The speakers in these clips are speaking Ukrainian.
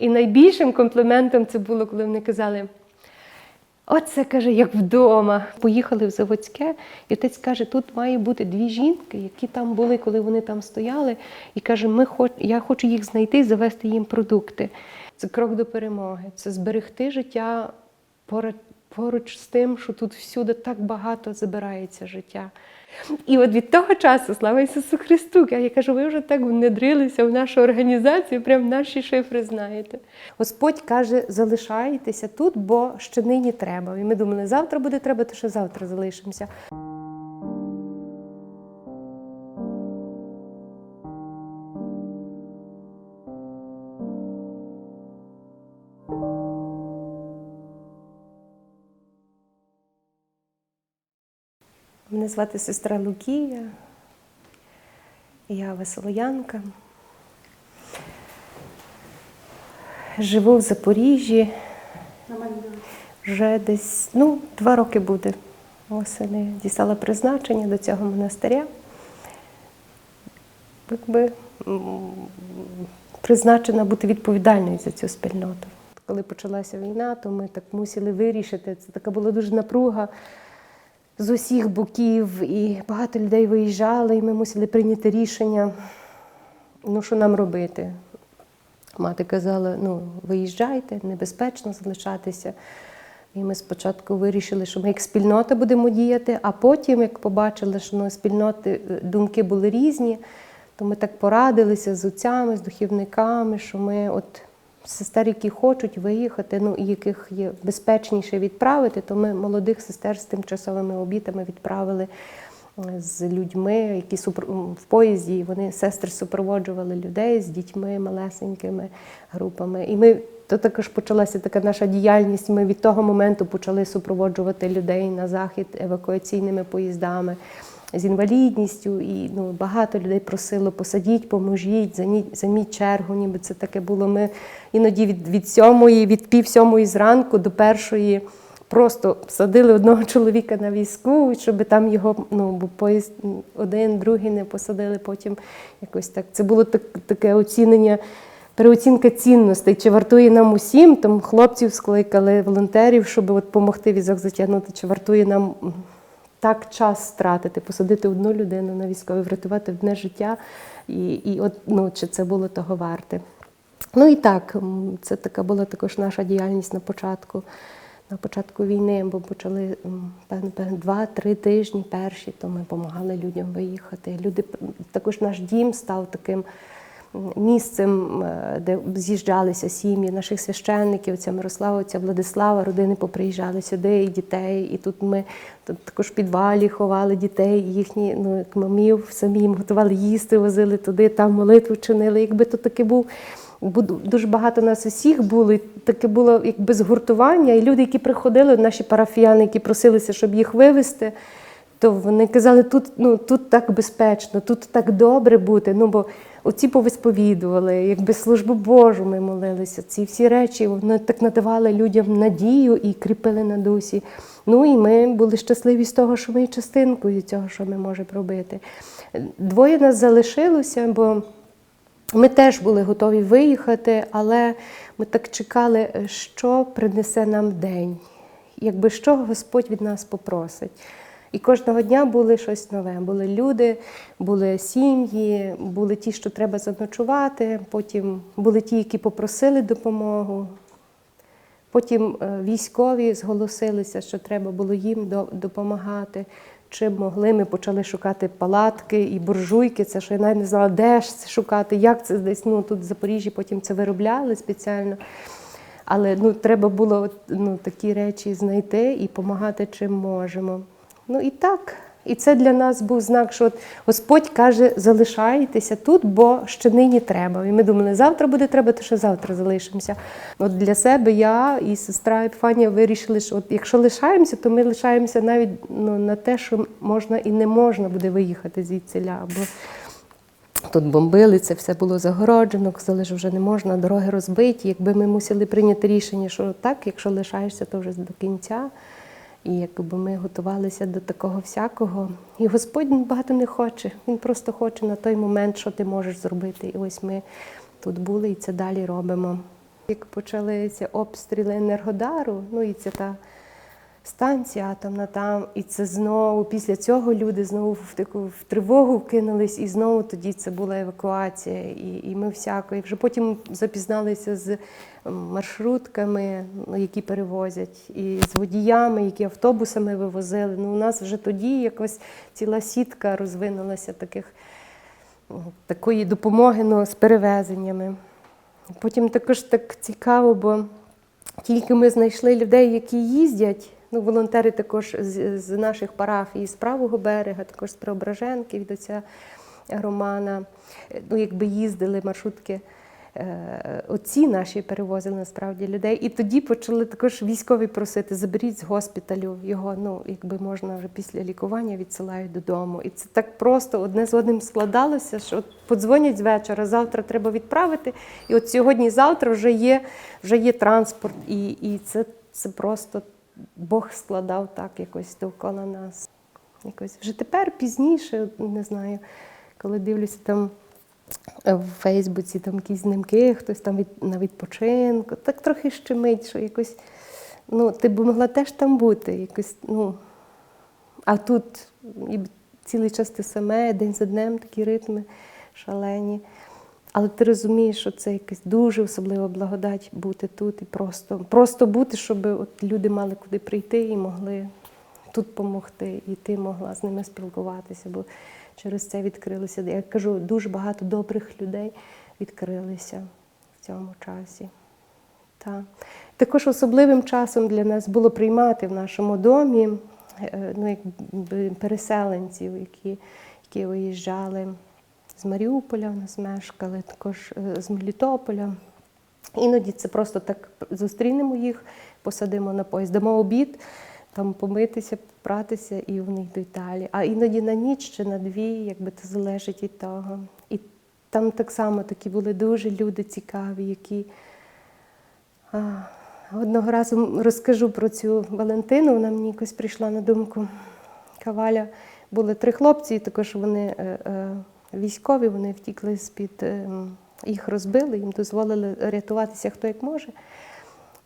І найбільшим компліментом це було, коли вони казали. Оце каже, як вдома. Поїхали в Заводське, і отець каже, тут має бути дві жінки, які там були, коли вони там стояли. І каже, ми хоч, я хочу їх знайти і завести їм продукти. Це крок до перемоги, це зберегти життя поруч, з тим, що тут всюди так багато забирається життя. І от від того часу, слава Ісусу Христу, я кажу, ви вже так внедрилися в нашу організацію, прям наші шифри знаєте. Господь каже, залишайтеся тут, бо ще нині треба. І ми думали, завтра буде треба, то ще завтра залишимося. Мене звати сестра Лукія, я веселоянка. Живу в Запоріжжі. Вже десь ну, два роки буде. Осени дістала призначення до цього монастиря. Якби призначена бути відповідальною за цю спільноту. Коли почалася війна, то ми так мусили вирішити. Це така була дуже напруга з усіх боків, і багато людей виїжджали, і ми мусили прийняти рішення, ну що нам робити. Мати казала: ну, виїжджайте, небезпечно залишатися. І ми спочатку вирішили, що ми як спільнота будемо діяти, а потім, як побачили, що ну, спільноти е, думки були різні, то ми так порадилися з отцями, з духівниками, що ми от сестер, які хочуть виїхати, ну і яких є безпечніше відправити, то ми молодих сестер з тимчасовими обітами відправили е, з людьми, які в поїзді. Вони сестри супроводжували людей з дітьми малесенькими групами. І ми то також почалася така наша діяльність. Ми від того моменту почали супроводжувати людей на захід евакуаційними поїздами. З інвалідністю, і ну, багато людей просило посадіть, поможіть, займіть, займіть чергу, ніби це таке було. Ми іноді від, від сьомої, від пів сьомої зранку до першої просто садили одного чоловіка на візку, щоб там його, ну, бо поїзд один, другий не посадили, потім якось так. Це було так, таке оцінення. Переоцінка цінностей, чи вартує нам усім, там хлопців скликали, волонтерів, щоб от допомогти візок затягнути, чи вартує нам так час стратити, посадити одну людину на військовий, врятувати одне життя, і, і от, ну, чи це було того варте. Ну і так, це така була також наша діяльність на початку. На початку війни, бо почали два-три тижні перші, то ми допомагали людям виїхати. Люди також наш дім став таким місцем, е, де з'їжджалися сім'ї наших священників, ця Мирослава, ця Владислава, родини поприїжджали сюди, і дітей. І тут ми тут також в підвалі ховали дітей, їхні ну, мамів, самі їм готували їсти, возили туди, там молитву чинили. Якби то таки був. Дуже багато нас усіх було, таке було якби згуртування. І люди, які приходили, наші парафіяни, які просилися, щоб їх вивезти, то вони казали, тут, ну, тут так безпечно, тут так добре бути. Ну, бо оці повисповідували, якби службу Божу ми молилися. Ці всі речі вони так надавали людям надію і кріпили на дусі. Ну і ми були щасливі з того, що ми частинкою цього, що ми можемо робити. Двоє нас залишилося, бо ми теж були готові виїхати, але ми так чекали, що принесе нам день, якби що Господь від нас попросить. І кожного дня були щось нове. Були люди, були сім'ї, були ті, що треба заночувати, потім були ті, які попросили допомогу. Потім е, військові зголосилися, що треба було їм допомагати. Чим могли, ми почали шукати палатки і буржуйки. Це що я навіть не знала, де ж це шукати, як це десь. Ну тут в Запоріжжі потім це виробляли спеціально. Але ну, треба було ну, такі речі знайти і допомагати чим можемо. Ну і так. І це для нас був знак, що от Господь каже, залишайтеся тут, бо ще нині треба. І ми думали, завтра буде треба, то ще завтра залишимося. От для себе я і сестра Епіфанія вирішили, що от якщо лишаємося, то ми лишаємося навіть ну, на те, що можна і не можна буде виїхати звідсіля. Бо Тут бомбили, це все було загороджено, казали, що вже не можна, дороги розбиті. Якби ми мусили прийняти рішення, що так, якщо лишаєшся, то вже до кінця. І якби ми готувалися до такого всякого. І Господь багато не хоче. Він просто хоче на той момент, що ти можеш зробити. І ось ми тут були і це далі робимо. Як почалися обстріли Енергодару, ну і це та станція атомна там, і це знову після цього люди знову в таку в тривогу вкинулись, і знову тоді це була евакуація. І, і ми всяко. І вже потім запізналися з маршрутками, ну, які перевозять, і з водіями, які автобусами вивозили. Ну, у нас вже тоді якось ціла сітка розвинулася таких такої допомоги ну, з перевезеннями. Потім також так цікаво, бо тільки ми знайшли людей, які їздять. Ну, волонтери також з, з наших парафій з правого берега, також з Преображенки від отця Романа. Ну, якби їздили маршрутки. е, Отці наші перевозили насправді людей. І тоді почали також військові просити: заберіть з госпіталю його. Ну, якби можна вже після лікування відсилають додому. І це так просто одне з одним складалося, що от подзвонять з вечора, завтра треба відправити. І от сьогодні, завтра вже є, вже є транспорт, і, і це, це просто Бог складав так якось довкола нас. Якось вже тепер пізніше, не знаю, коли дивлюся там в Фейсбуці там якісь знимки, хтось там від, на відпочинку, так трохи щемить, що якось, ну, ти б могла теж там бути. Якось, ну, а тут і цілий час те саме, день за днем такі ритми шалені. Але ти розумієш, що це якась дуже особлива благодать бути тут і просто, просто бути, щоб от люди мали куди прийти і могли тут допомогти, і ти могла з ними спілкуватися, бо через це відкрилися. Я кажу, дуже багато добрих людей відкрилися в цьому часі. Так. Також особливим часом для нас було приймати в нашому домі е, ну, якби переселенців, які, які виїжджали з Маріуполя, в нас мешкали, також е, з Мелітополя. Іноді це просто так зустрінемо їх, посадимо на поїзд, дамо обід, там помитися, попратися, і вони йдуть далі. А іноді на ніч чи на дві, якби це залежить від того. І там так само такі були дуже люди цікаві, які. Одного разу розкажу про цю Валентину, вона мені якось прийшла на думку. Каваля були три хлопці, і також вони е, е, військові, вони втікли з-під, е, їх розбили, їм дозволили рятуватися хто як може.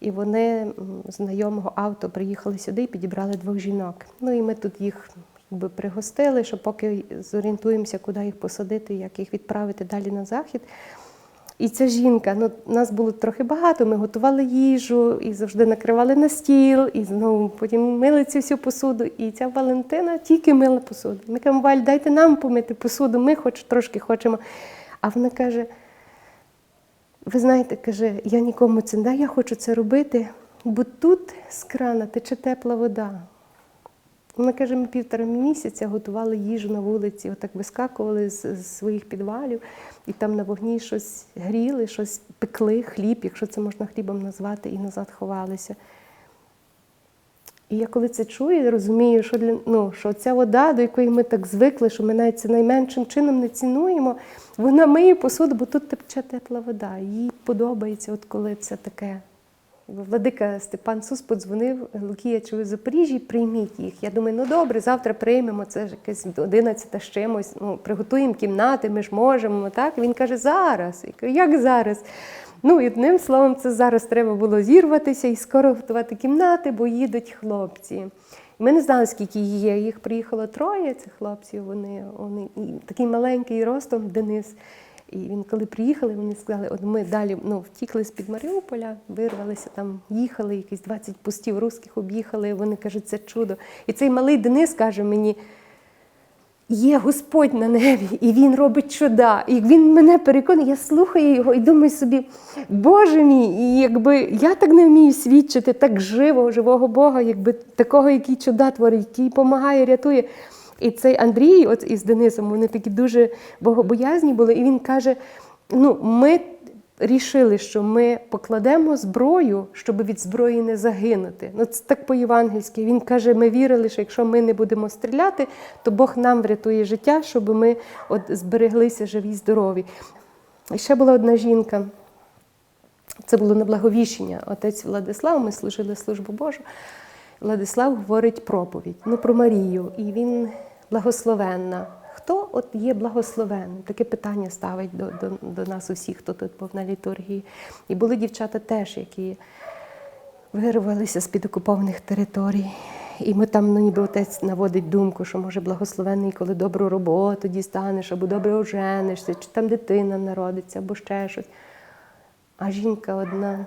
І вони знайомого авто приїхали сюди і підібрали двох жінок. Ну і ми тут їх якби, пригостили, що поки зорієнтуємося, куди їх посадити, як їх відправити далі на захід. І ця жінка, ну нас було трохи багато. Ми готували їжу і завжди накривали на стіл, і знову потім мили цю всю посуду. І ця Валентина тільки мила посуду. Ми кажемо, Валь, дайте нам помити посуду, ми хоч трошки хочемо. А вона каже: ви знаєте, каже, я нікому це не даю, я хочу це робити, бо тут з крана тече тепла вода. Ми півтора місяця готували їжу на вулиці, отак вискакували з, з своїх підвалів і там на вогні щось гріли, щось пекли, хліб, якщо це можна хлібом назвати, і назад ховалися. І я коли це чую, розумію, що для ну, що ця вода, до якої ми так звикли, що ми навіть це найменшим чином не цінуємо, вона миє посуду, бо тут тече тепла вода. Їй подобається, от коли це таке. Владика Степан Сус подзвонив, Лукія, чи ви в Запоріжжі, прийміть їх. Я думаю, ну добре, завтра приймемо, це ж якесь 11 з чимось, ну, приготуємо кімнати, ми ж можемо. так? Він каже, зараз. Я кажу, як зараз? Ну, і одним словом, це зараз треба було зірватися і скоро готувати кімнати, бо їдуть хлопці. Ми не знали, скільки є. Їх приїхало троє цих хлопців. Вони, вони і такий маленький ростом Денис. І він, коли приїхали, вони сказали, от ми далі ну, втікли з-під Маріуполя, вирвалися там, їхали, якісь 20 пустів русських об'їхали. Вони кажуть, це чудо. І цей малий Денис каже мені. Є Господь на небі, і Він робить чуда. І він мене переконує, я слухаю його і думаю собі, Боже мій, і якби я так не вмію свідчити так живого, живого Бога, якби такого, який чуда творить, який допомагає, рятує. І цей Андрій, от із Денисом, вони такі дуже богобоязні були, і він каже: ну, ми рішили, що ми покладемо зброю, щоб від зброї не загинути. Ну, це так по-євангельськи. Він каже: ми вірили, що якщо ми не будемо стріляти, то Бог нам врятує життя, щоб ми от збереглися живі й здорові. І ще була одна жінка. Це було на благовіщення. Отець Владислав, ми служили службу Божу. Владислав говорить проповідь ну, про Марію, і він благословенна. Хто от є благословенним? Таке питання ставить до, до, до нас усіх, хто тут був на літургії. І були дівчата теж, які вирвалися з-під окупованих територій. І ми там, ну, ніби отець наводить думку, що може благословенний, коли добру роботу дістанеш, або добре оженишся, чи там дитина народиться, або ще щось. А жінка одна.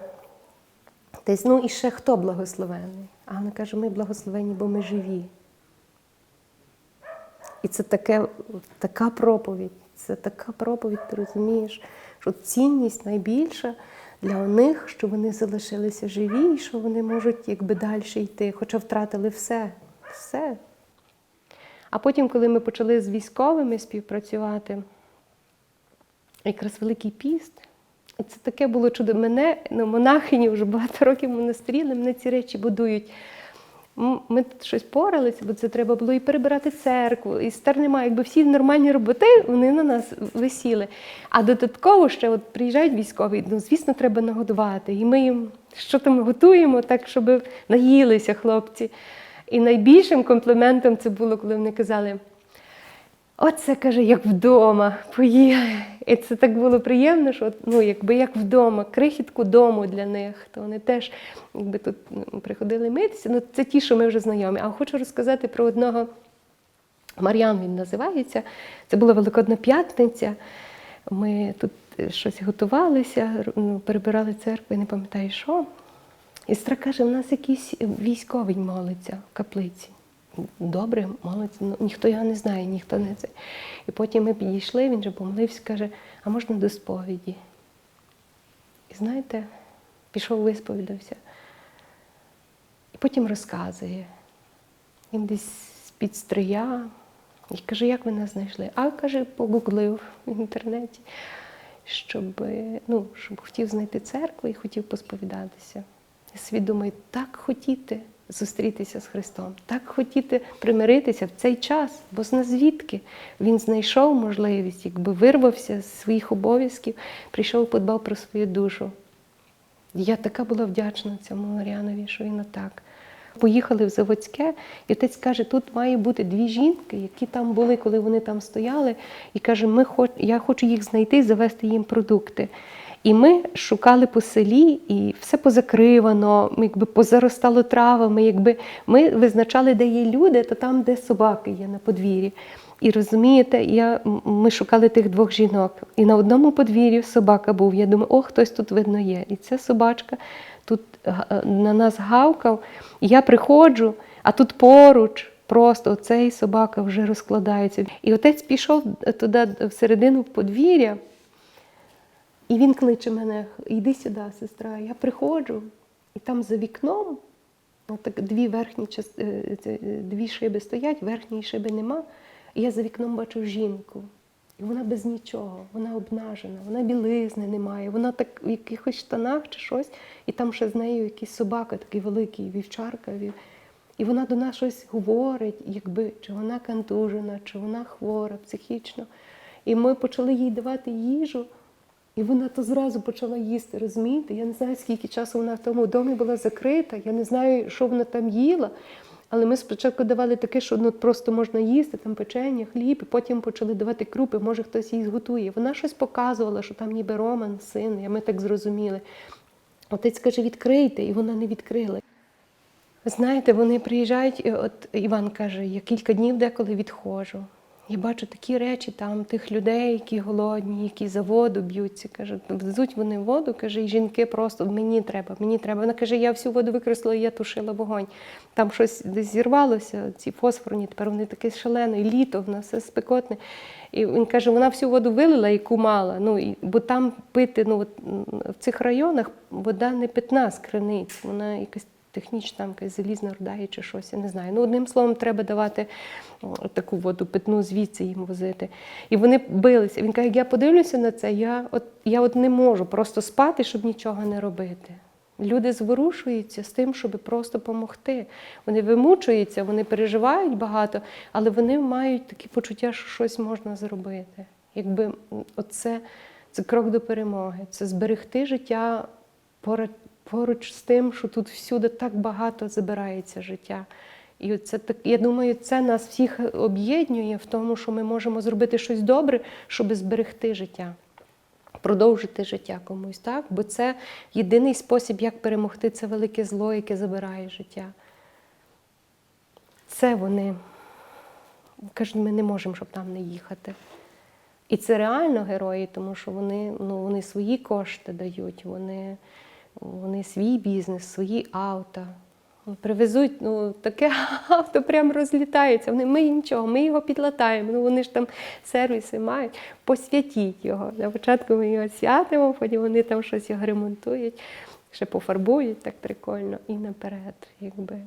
Десь, ну і ще хто благословений? А вона каже, ми благословені, бо ми живі. І це таке, така проповідь, це така проповідь, ти розумієш, що цінність найбільша для них, що вони залишилися живі, і що вони можуть якби далі йти, хоча втратили все. все. А потім, коли ми почали з військовими співпрацювати, якраз Великий піст, це таке було чудо. Мене, ну, монахині вже багато років монастирі, але мене ці речі будують. Ми тут щось поралися, бо це треба було і перебирати церкву, і стар немає. Якби всі нормальні роботи, вони на нас висіли. А додатково ще от приїжджають військові, ну звісно, треба нагодувати. І ми їм що там готуємо, так, щоб наїлися хлопці. І найбільшим компліментом це було, коли вони казали. Оце каже, як вдома поїли. І це так було приємно, що ну, якби як вдома, крихітку дому для них. То вони теж якби тут ну, приходили митися. Ну, це ті, що ми вже знайомі. А хочу розказати про одного Мар'ян він називається. Це була Великодна п'ятниця. Ми тут е, щось готувалися, ну, перебирали церкву, не пам'ятаю що. І сестра каже, в нас якийсь військовий молиться в каплиці. Добре, молиться, ну, ніхто його не знає, ніхто не це. І потім ми підійшли, він же помолився, каже, а можна до сповіді? І знаєте, пішов висповідався. І потім розказує. Він десь з-під стрия. І каже, як ви нас знайшли? А каже, погуглив в інтернеті, щоб, ну, щоб хотів знайти церкву і хотів посповідатися. Думаю, так хотіти зустрітися з Христом, так хотіти примиритися в цей час, бо зна звідки він знайшов можливість, якби вирвався з своїх обов'язків, прийшов, подбав про свою душу. Я така була вдячна цьому Мар'янові, що він отак. Поїхали в Заводське, і отець каже, тут має бути дві жінки, які там були, коли вони там стояли, і каже, ми хоч, я хочу їх знайти і завести їм продукти. І ми шукали по селі, і все позакривано, якби позаростало травами. Якби ми визначали, де є люди, то там, де собаки є на подвір'ї. І розумієте, я, ми шукали тих двох жінок. І на одному подвір'ї собака був. Я думаю, о, хтось тут видно є. І ця собачка тут е, на нас гавкав. І я приходжу, а тут поруч просто оцей собака вже розкладається. І отець пішов туди всередину подвір'я. І він кличе мене, йди сюди, сестра. Я приходжу, і там за вікном отак дві верхні е, е, дві шиби стоять, верхньої шиби нема. І я за вікном бачу жінку. І вона без нічого, вона обнажена, вона білизни немає, вона так в якихось штанах чи щось, і там ще з нею якийсь собака, такий великий вівчарка. вів- І вона до нас щось говорить, якби чи вона контужена, чи вона хвора психічно. І ми почали їй давати їжу. І вона то зразу почала їсти, розумієте? Я не знаю, скільки часу вона в тому домі була закрита, я не знаю, що вона там їла. Але ми спочатку давали таке, що ну, просто можна їсти, там печення, хліб, і потім почали давати крупи, може хтось її зготує. Вона щось показувала, що там ніби Роман, син, і ми так зрозуміли. Отець каже, відкрийте, і вона не відкрила. Знаєте, вони приїжджають, і от Іван каже, я кілька днів деколи відходжу. Я бачу такі речі там, тих людей, які голодні, які за воду б'ються. Каже, везуть вони воду, каже, і жінки просто мені треба, мені треба. Вона каже, я всю воду використала, я тушила вогонь. Там щось десь зірвалося, ці фосфорні, тепер вони таке шалене, літо, в нас все спекотне. І він каже, вона всю воду вилила і кумала. Ну, і, бо там пити, ну, от, в цих районах вода не питна з криниць, вона якась технічна там якась залізна руда є чи щось, я не знаю. Ну, одним словом, треба давати таку воду питну звідси їм возити. І вони билися. Він каже, як я подивлюся на це, я от, я от не можу просто спати, щоб нічого не робити. Люди зворушуються з тим, щоб просто допомогти. Вони вимучуються, вони переживають багато, але вони мають такі почуття, що щось можна зробити. Якби оце це крок до перемоги, це зберегти життя поруч, поруч з тим, що тут всюди так багато забирається життя. І це так, я думаю, це нас всіх об'єднує в тому, що ми можемо зробити щось добре, щоб зберегти життя, продовжити життя комусь, так? Бо це єдиний спосіб, як перемогти це велике зло, яке забирає життя. Це вони кажуть, ми не можемо, щоб там не їхати. І це реально герої, тому що вони, ну, вони свої кошти дають, вони, вони свій бізнес, свої авто. Привезуть, ну таке авто прям розлітається. Вони ми нічого, ми його підлатаємо. Ну вони ж там сервіси мають, посвятіть його. На початку ми його святимо, потім вони там щось його ремонтують, ще пофарбують так прикольно і наперед. Якби.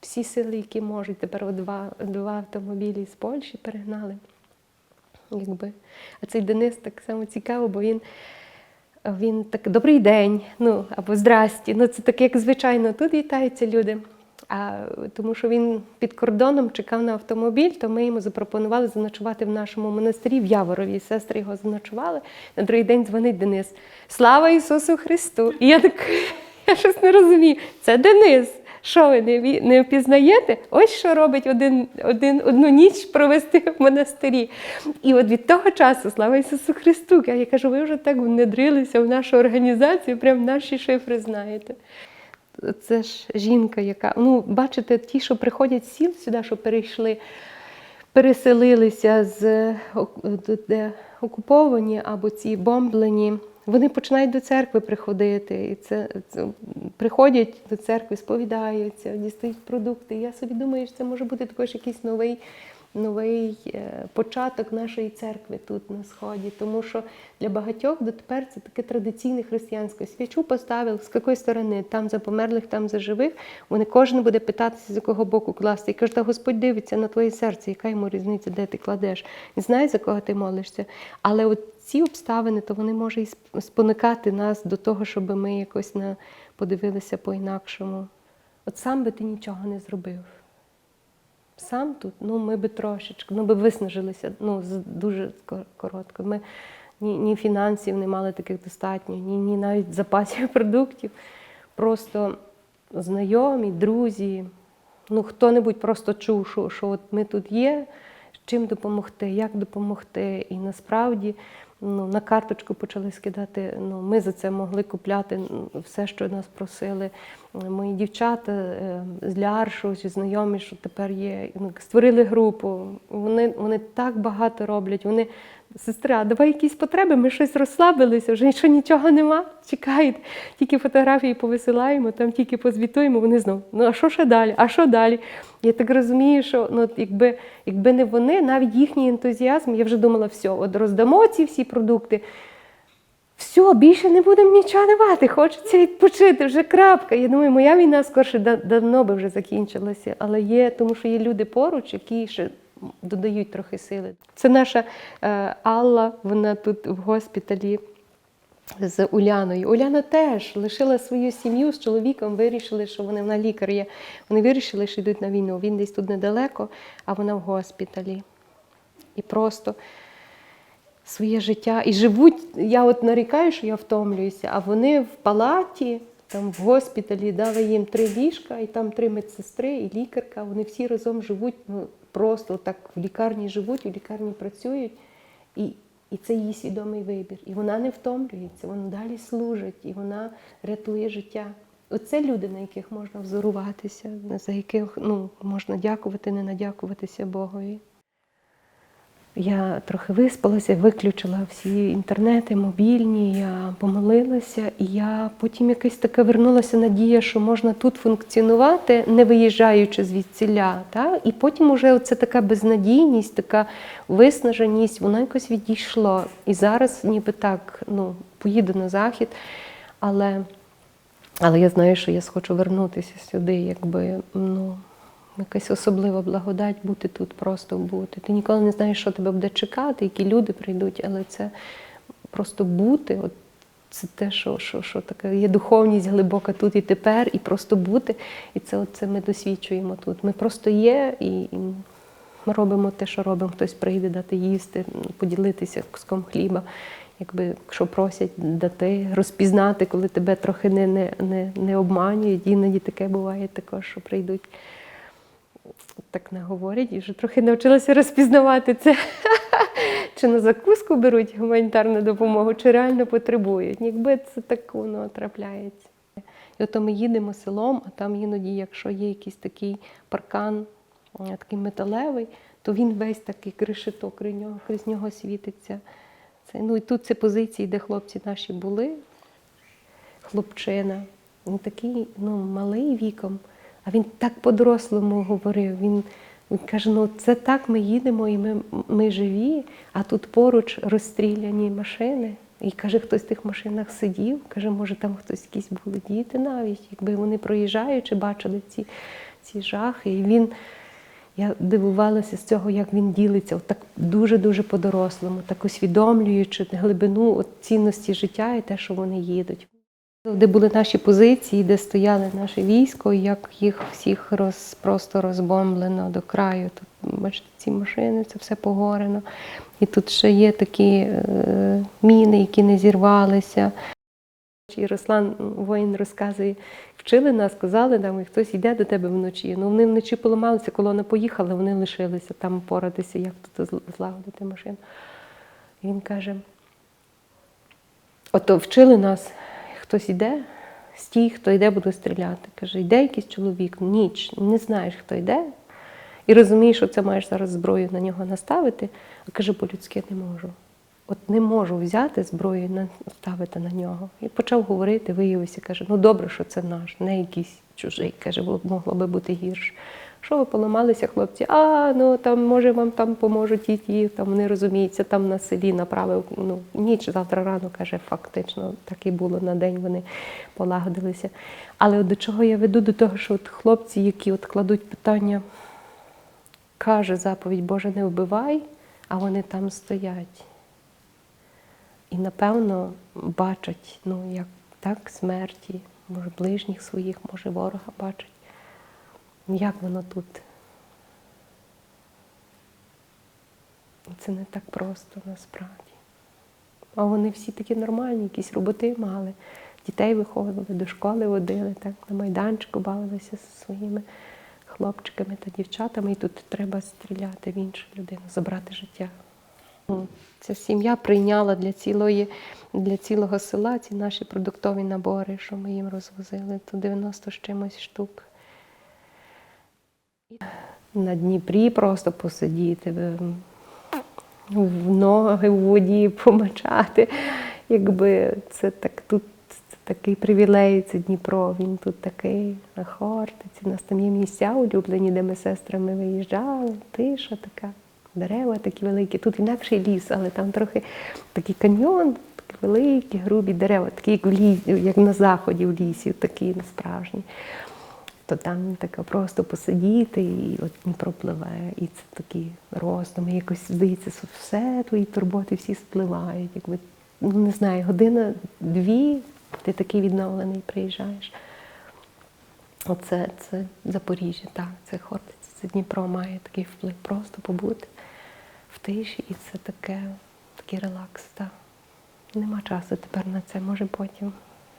Всі сили, які можуть, тепер два, два автомобілі з Польщі перегнали. Якби. А цей Денис так само цікаво, бо він, він так добрий день, ну або здрасті. Ну це так, як звичайно, тут вітаються люди. А тому що він під кордоном чекав на автомобіль, то ми йому запропонували заночувати в нашому монастирі в Яворові. Сестри його заночували. На другий день дзвонить Денис. Слава Ісусу Христу! І я так я щось не розумію. Це Денис. Що ви не, не впізнаєте? Ось що робить один, один, одну ніч провести в монастирі. І от від того часу, слава Ісусу Христу, я кажу, ви вже так внедрилися в нашу організацію, прям наші шифри знаєте. Це ж жінка, яка, ну, бачите, ті, що приходять сіл сюди, що перейшли, переселилися з де окуповані або ці бомблені, вони починають до церкви приходити. І це, це приходять до церкви, сповідаються, дістають продукти. Я собі думаю, що це може бути також якийсь новий, новий е, початок нашої церкви тут на сході. Тому що для багатьох дотепер це таке традиційне християнське. Свічу поставив, з якої сторони, там за померлих, там за живих. Вони кожен буде питатися, з якого боку класти. І каже, та Господь дивиться на твоє серце, яка йому різниця, де ти кладеш. Він знає, за кого ти молишся. Але от ці обставини, то вони можуть і спонукати нас до того, щоб ми якось на, подивилися по-інакшому. От сам би ти нічого не зробив. Сам тут, ну ми би трошечки, ну би виснажилися ну, дуже коротко. Ми ні, ні фінансів не мали таких достатньо, ні, ні навіть запасів продуктів. Просто знайомі, друзі, ну хто-небудь просто чув, що, що от ми тут є, чим допомогти, як допомогти. І насправді ну, на карточку почали скидати. Ну, ми за це могли купляти все, що нас просили. Мої дівчата е, з Ляршу, чи знайомі, що тепер є, створили групу. Вони, вони так багато роблять. Вони, сестра, давай якісь потреби, ми щось розслабилися, вже що нічого нема. Чекають, тільки фотографії повисилаємо, там тільки позвітуємо, вони знову. Ну а що ще далі? А що далі? Я так розумію, що ну, якби, якби не вони, навіть їхній ентузіазм, я вже думала, все, от роздамо ці всі продукти. Все, більше не будемо нічого давати, хочеться відпочити, вже крапка. Я думаю, моя війна скорше да- давно би вже закінчилася, але є, тому що є люди поруч, які ще додають трохи сили. Це наша е, Алла, вона тут в госпіталі з Уляною. Уляна теж лишила свою сім'ю з чоловіком, вирішили, що вони вона лікар є. Вони вирішили, що йдуть на війну. Він десь тут недалеко, а вона в госпіталі. І просто своє життя. І живуть, я от нарікаю, що я втомлююся, а вони в палаті, там в госпіталі дали їм три ліжка, і там три медсестри, і лікарка. Вони всі разом живуть, ну просто так в лікарні живуть, у лікарні працюють. І, і це її свідомий вибір. І вона не втомлюється, вона далі служить, і вона рятує життя. Оце люди, на яких можна взоруватися, за яких ну, можна дякувати, не надякуватися Богові. Я трохи виспалася, виключила всі інтернети, мобільні, я помолилася, і я потім якась така вернулася надія, що можна тут функціонувати, не виїжджаючи звідсіля. Та? І потім уже оце така безнадійність, така виснаженість, воно якось відійшло. І зараз ніби так ну, поїду на захід, але, але я знаю, що я схочу вернутися сюди, якби ну, якась особлива благодать бути тут, просто бути. Ти ніколи не знаєш, що тебе буде чекати, які люди прийдуть, але це просто бути. От це те, що, що, що таке є духовність глибока тут і тепер, і просто бути. І це, от це ми досвідчуємо тут. Ми просто є і, і ми робимо те, що робимо. Хтось прийде дати їсти, поділитися куском хліба. Якби якщо просять дати, розпізнати, коли тебе трохи не, не, не, не обманюють, іноді таке буває також, що прийдуть так не говорять, і вже трохи навчилася розпізнавати це. Чи на закуску беруть гуманітарну допомогу, чи реально потребують. Якби це так воно трапляється. І ото ми їдемо селом, а там іноді, якщо є якийсь такий паркан, е, такий металевий, то він весь такий кришиток, нього, крізь нього світиться. Це, ну і тут це позиції, де хлопці наші були. Хлопчина, він такий ну, малий віком, а він так по-дорослому говорив. Він, він каже: ну це так ми їдемо, і ми, ми живі, а тут поруч розстріляні машини. І каже, хтось в тих машинах сидів, каже, може, там хтось якісь були діти навіть, якби вони проїжджаючи, бачили ці, ці жахи. І він, я дивувалася з цього, як він ділиться, так дуже-дуже по-дорослому, так усвідомлюючи глибину от цінності життя і те, що вони їдуть. Де були наші позиції, де стояли наше військо, як їх всіх роз, просто розбомблено до краю. Тут, бачите, ці машини, це все погорено. І тут ще є такі е, міни, які не зірвалися. І Руслан воїн розказує, вчили нас, сказали нам, і хтось йде до тебе вночі. Ну вони вночі поламалися, колона поїхала, вони лишилися там поратися, як тут злагодити машину. І він каже: ото вчили нас, хтось йде, стій, хто йде, буду стріляти. Каже, йде якийсь чоловік, ніч, не знаєш, хто йде, і розумієш, що це маєш зараз зброю на нього наставити, а каже, по-людськи не можу. От не можу взяти зброю і наставити на нього. І почав говорити, виявився, каже, ну добре, що це наш, не якийсь чужий. Каже, могло би бути гірше. Що ви поламалися, хлопці? А, ну там, може, вам там поможуть ті, там вони розуміються, там на селі направив ну, ніч, завтра рано, каже, фактично, так і було на день, вони полагодилися. Але от до чого я веду? До того, що от хлопці, які от кладуть питання, каже заповідь Боже, не вбивай, а вони там стоять. І напевно бачать, ну як так, смерті, може, ближніх своїх, може, ворога бачать. Ну, Як воно тут? Це не так просто насправді. А вони всі такі нормальні, якісь роботи мали. Дітей виходили, до школи водили, так, на майданчику бавилися зі своїми хлопчиками та дівчатами. І тут треба стріляти в іншу людину, забрати життя. Ну, Ця сім'я прийняла для цілої, для цілого села ці наші продуктові набори, що ми їм розвозили, то 90 з чимось штук. На Дніпрі просто посидіти, в- ноги в воді помачати. Якби це так тут це такий привілей, це Дніпро, він тут такий на Хортиці. У нас там є місця улюблені, де ми з сестрами виїжджали, тиша така, дерева такі великі. Тут інакший ліс, але там трохи такий каньйон, такі великі, грубі дерева, такі, як в лісі, як на заході в лісі, такі справжні то там таке просто посидіти, і от Дніпро пливе, і це такі і якось здається, що все твої турботи всі спливають. Якби, ну не знаю, година-дві, ти такий відновлений приїжджаєш. Оце це Запоріжжя, так, це Хортиця, це Дніпро має такий вплив, просто побути в тиші, і це таке, такий релакс. Так. Нема часу тепер на це, може потім.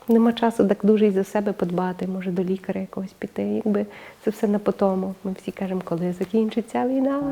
Нема часу так дуже і за себе подбати, може до лікаря якогось піти. Якби це все на потому. Ми всі кажемо, коли закінчиться війна.